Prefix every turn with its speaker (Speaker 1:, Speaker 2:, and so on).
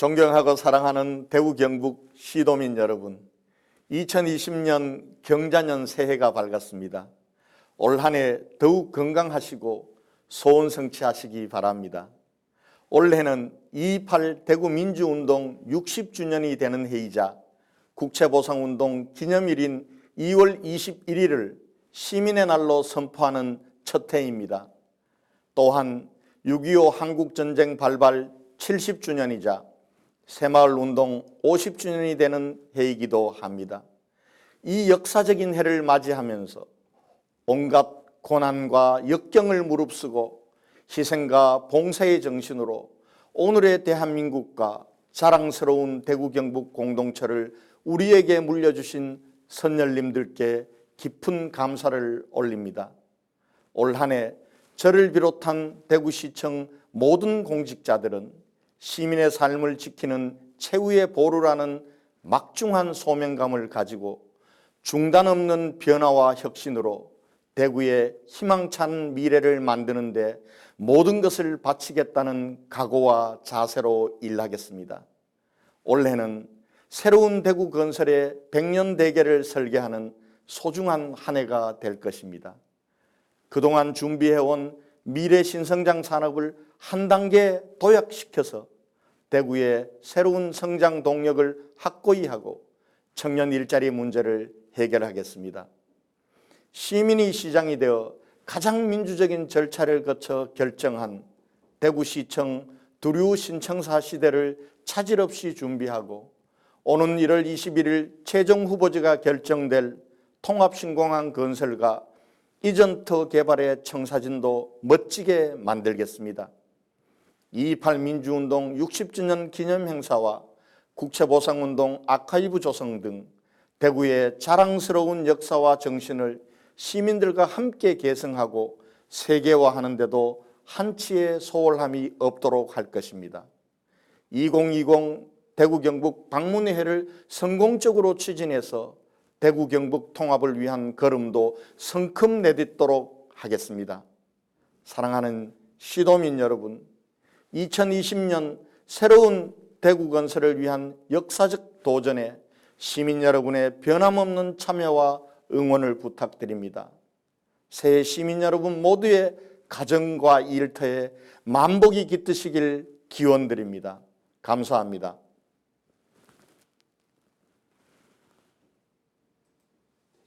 Speaker 1: 존경하고 사랑하는 대구 경북 시도민 여러분, 2020년 경자년 새해가 밝았습니다. 올 한 해 더욱 건강하시고 소원 성취하시기 바랍니다. 올해는 2.28 대구 민주운동 60주년이 되는 해이자 국채보상운동 기념일인 2월 21일을 시민의 날로 선포하는 첫 해입니다. 또한 6.25 한국전쟁 발발 70주년이자 새마을 운동 50주년이 되는 해이기도 합니다. 이 역사적인 해를 맞이하면서 온갖 고난과 역경을 무릅쓰고 희생과 봉사의 정신으로 오늘의 대한민국과 자랑스러운 대구 경북 공동체를 우리에게 물려주신 선열님들께 깊은 감사를 올립니다. 올 한해 저를 비롯한 대구시청 모든 공직자들은 시민의 삶을 지키는 최후의 보루라는 막중한 소명감을 가지고 중단 없는 변화와 혁신으로 대구의 희망찬 미래를 만드는데 모든 것을 바치겠다는 각오와 자세로 일하겠습니다. 올해는 새로운 대구 건설의 백년 대계를 설계하는 소중한 한 해가 될 것입니다. 그동안 준비해온 미래 신성장 산업을 한 단계 도약시켜서 대구의 새로운 성장 동력을 확고히 하고 청년 일자리 문제를 해결하겠습니다. 시민이 시장이 되어 가장 민주적인 절차를 거쳐 결정한 대구시청 두류 신청사 시대를 차질 없이 준비하고 오는 1월 21일 최종 후보지가 결정될 통합신공항 건설과 이전터 개발의 청사진도 멋지게 만들겠습니다. 2.28 민주운동 60주년 기념 행사와 국채보상운동 아카이브 조성 등 대구의 자랑스러운 역사와 정신을 시민들과 함께 계승하고 세계화하는 데도 한치의 소홀함이 없도록 할 것입니다. 2020 대구 경북 방문회를 성공적으로 추진해서 대구 경북 통합을 위한 걸음도 성큼 내딛도록 하겠습니다. 사랑하는 시도민 여러분, 2020년 새로운 대구 건설을 위한 역사적 도전에 시민 여러분의 변함없는 참여와 응원을 부탁드립니다. 새해 시민 여러분 모두의 가정과 일터에 만복이 깃드시길 기원드립니다. 감사합니다.